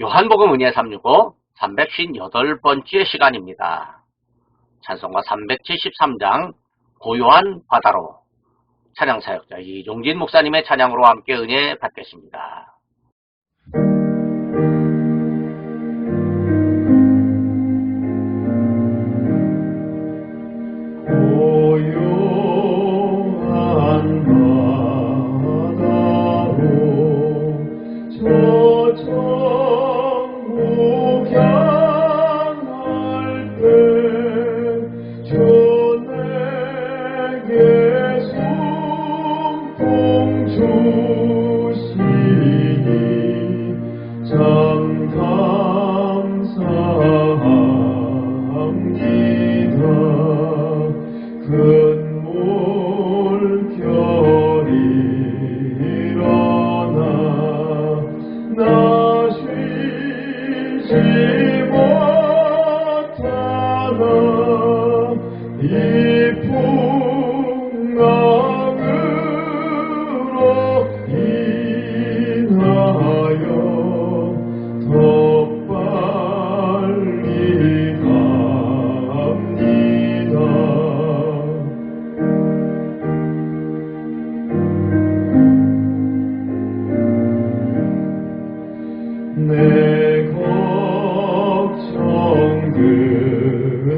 요한복음 은혜 365 358번째 시간입니다. 찬송가 373장 고요한 바다로 찬양사역자 이종진 목사님의 찬양으로 함께 은혜 받겠습니다.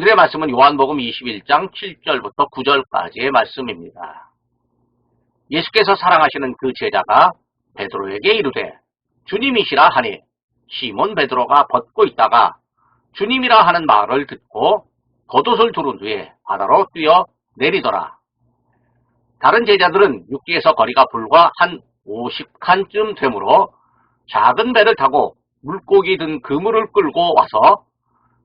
오늘의 말씀은 요한복음 21장 7절부터 9절까지의 말씀입니다. 예수께서 사랑하시는 그 제자가 베드로에게 이르되 주님이시라 하니 시몬 베드로가 벗고 있다가 주님이라 하는 말을 듣고 겉옷을 두른 후에 바다로 뛰어 내리더라. 다른 제자들은 육지에서 거리가 불과 한 50칸쯤 되므로 작은 배를 타고 물고기 든 그물을 끌고 와서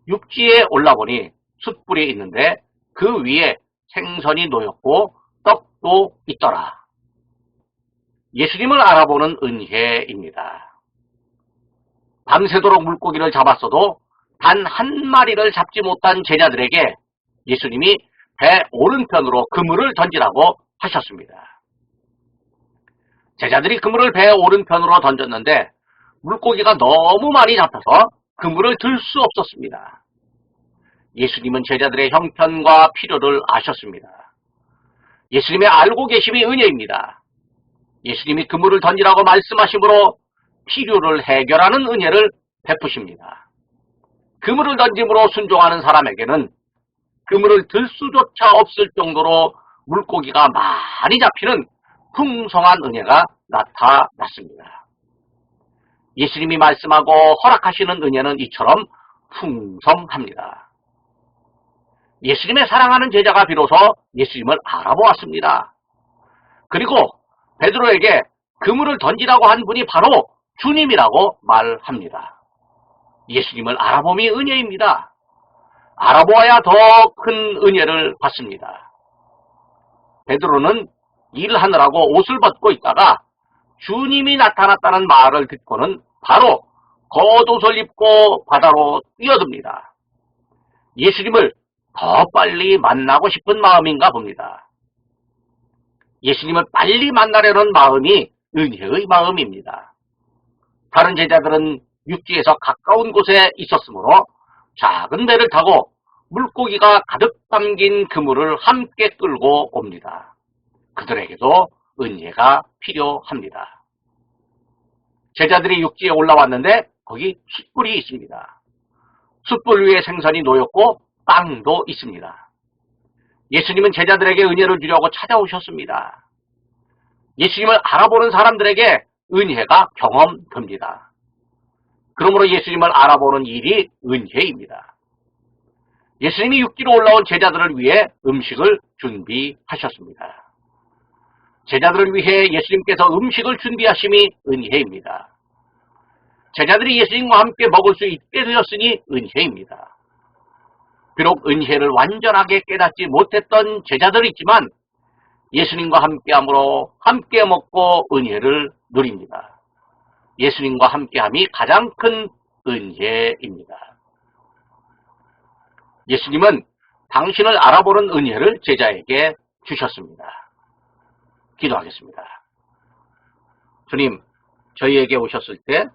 육지에 올라보니 숯불이 있는데 그 위에 생선이 놓였고 떡도 있더라. 예수님을 알아보는 은혜입니다. 밤새도록 물고기를 잡았어도 단 한 마리를 잡지 못한 제자들에게 예수님이 배 오른편으로 그물을 던지라고 하셨습니다. 제자들이 그물을 배 오른편으로 던졌는데 물고기가 너무 많이 잡혀서 그물을 들 수 없었습니다. 예수님은 제자들의 형편과 필요를 아셨습니다. 예수님의 알고 계심이 은혜입니다. 예수님이 그물을 던지라고 말씀하심으로 필요를 해결하는 은혜를 베푸십니다. 그물을 던짐으로 순종하는 사람에게는 그물을 들 수조차 없을 정도로 물고기가 많이 잡히는 풍성한 은혜가 나타났습니다. 예수님이 말씀하고 허락하시는 은혜는 이처럼 풍성합니다. 예수님의 사랑하는 제자가 비로소 예수님을 알아보았습니다. 그리고 베드로에게 그물을 던지라고 한 분이 바로 주님이라고 말합니다. 예수님을 알아봄이 은혜입니다. 알아보아야 더 큰 은혜를 받습니다. 베드로는 일하느라고 옷을 벗고 있다가 주님이 나타났다는 말을 듣고는 바로 겉옷을 입고 바다로 뛰어듭니다. 예수님을 더 빨리 만나고 싶은 마음인가 봅니다. 예수님을 빨리 만나려는 마음이 은혜의 마음입니다. 다른 제자들은 육지에서 가까운 곳에 있었으므로 작은 배를 타고 물고기가 가득 담긴 그물을 함께 끌고 옵니다. 그들에게도 은혜가 필요합니다. 제자들이 육지에 올라왔는데 거기 숯불이 있습니다. 숯불 위에 생선이 놓였고 빵도 있습니다. 예수님은 제자들에게 은혜를 주려고 찾아오셨습니다. 예수님을 알아보는 사람들에게 은혜가 경험됩니다. 그러므로 예수님을 알아보는 일이 은혜입니다. 예수님이 육지로 올라온 제자들을 위해 음식을 준비하셨습니다. 제자들을 위해 예수님께서 음식을 준비하심이 은혜입니다. 제자들이 예수님과 함께 먹을 수 있게 되었으니 은혜입니다. 비록 은혜를 완전하게 깨닫지 못했던 제자들이 있지만 예수님과 함께함으로 함께 먹고 은혜를 누립니다. 예수님과 함께함이 가장 큰 은혜입니다. 예수님은 당신을 알아보는 은혜를 제자에게 주셨습니다. 기도하겠습니다. 주님, 저희에게 오셨을 때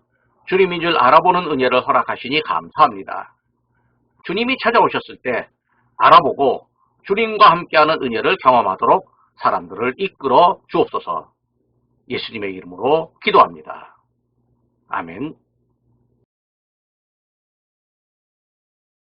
주님인 줄 알아보는 은혜를 허락하시니 감사합니다. 주님이 찾아오셨을 때 알아보고 주님과 함께하는 은혜를 경험하도록 사람들을 이끌어 주옵소서 예수님의 이름으로 기도합니다. 아멘.